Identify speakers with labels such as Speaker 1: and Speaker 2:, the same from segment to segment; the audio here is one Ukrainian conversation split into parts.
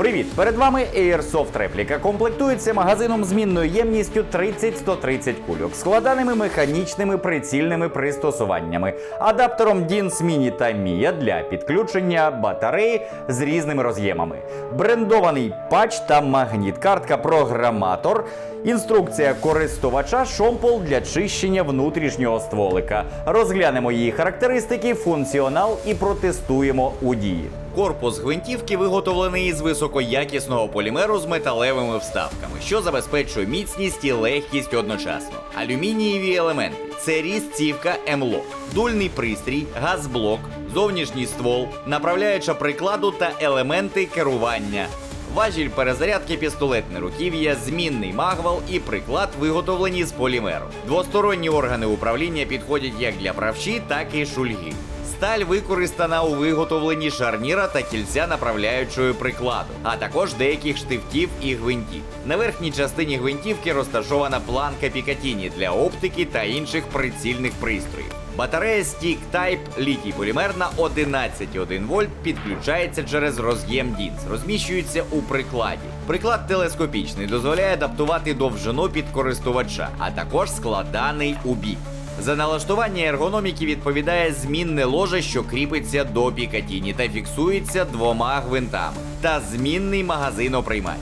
Speaker 1: Привіт! Перед вами Airsoft репліка. Комплектується магазином змінною ємністю 30-130 кульок, складаними механічними прицільними пристосуваннями, адаптером DINS Mini та MIA для підключення батареї з різними роз'ємами, брендований патч та магніт, картка програматор, інструкція користувача, шомпол для чищення внутрішнього стволика. Розглянемо її характеристики, функціонал і протестуємо у дії. Корпус гвинтівки виготовлений із високоякісного полімеру з металевими вставками, що забезпечує міцність і легкість одночасно. Алюмінієві елементи це різцівка М-лок, дульний пристрій, газблок, зовнішній ствол, направляюча прикладу та елементи керування. Важіль перезарядки пістолетне руків'я, змінний магвал і приклад виготовлені з полімеру. Двосторонні органи управління підходять як для правші, так і шульги. Сталь використана у виготовленні шарніра та кільця направляючої прикладу, а також деяких штифтів і гвинтів. На верхній частині гвинтівки розташована планка Пікатіні для оптики та інших прицільних пристроїв. Батарея Stick Type літій полімерна 11,1 вольт підключається через роз'єм DINS, розміщується у прикладі. Приклад телескопічний дозволяє адаптувати довжину під користувача, а також складаний у бік. За налаштування ергономіки відповідає змінне ложе, що кріпиться до пікатіні та фіксується двома гвинтами, та змінний магазиноприймач.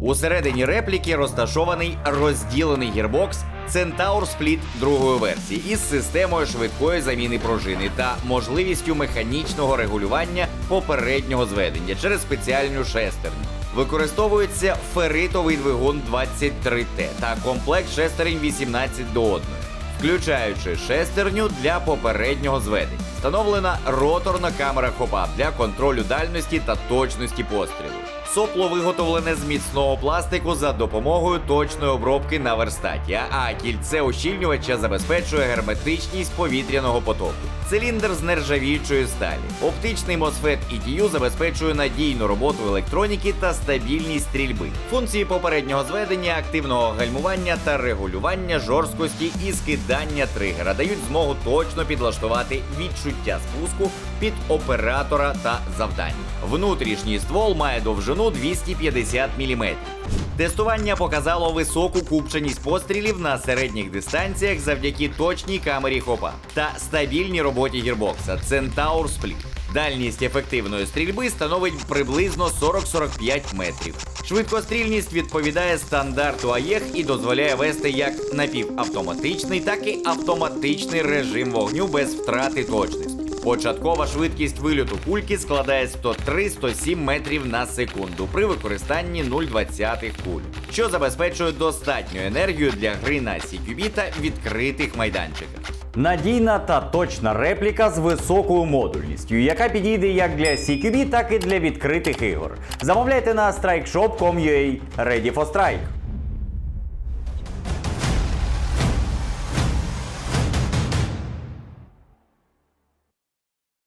Speaker 1: Усередині репліки розташований розділений гірбокс Centaur Split другої версії із системою швидкої заміни пружини та можливістю механічного регулювання попереднього зведення через спеціальну шестерню. Використовується феритовий двигун 23T та комплект шестерень 18 до 1 включаючи шестерню для попереднього зведення. Встановлена роторна камера хопа для контролю дальності та точності пострілу. Сопло виготовлене з міцного пластику за допомогою точної обробки на верстаті, а кільце ущільнювача забезпечує герметичність повітряного потоку. Циліндр з нержавіючої сталі. Оптичний MOSFET ETU забезпечує надійну роботу електроніки та стабільність стрільби. Функції попереднього зведення, активного гальмування та регулювання жорсткості і скидання тригера дають змогу точно підлаштувати відчуття спуску під оператора та завдання. Внутрішній ствол має довжину 250 мм. Тестування показало високу купченість пострілів на середніх дистанціях завдяки точній камері хопа та стабільній роботі гірбокса Centaur Split. Дальність ефективної стрільби становить приблизно 40-45 метрів. Швидкострільність відповідає стандарту АЄХ і дозволяє вести як напівавтоматичний, так і автоматичний режим вогню без втрати точності. Початкова швидкість вильоту кульки складає 103-107 метрів на секунду при використанні 0,20 куль, що забезпечує достатню енергію для гри на CQB та відкритих майданчиках. Надійна та точна репліка з високою модульністю, яка підійде як для CQB, так і для відкритих ігор. Замовляйте на strikeshop.com.ua Ready for Strike.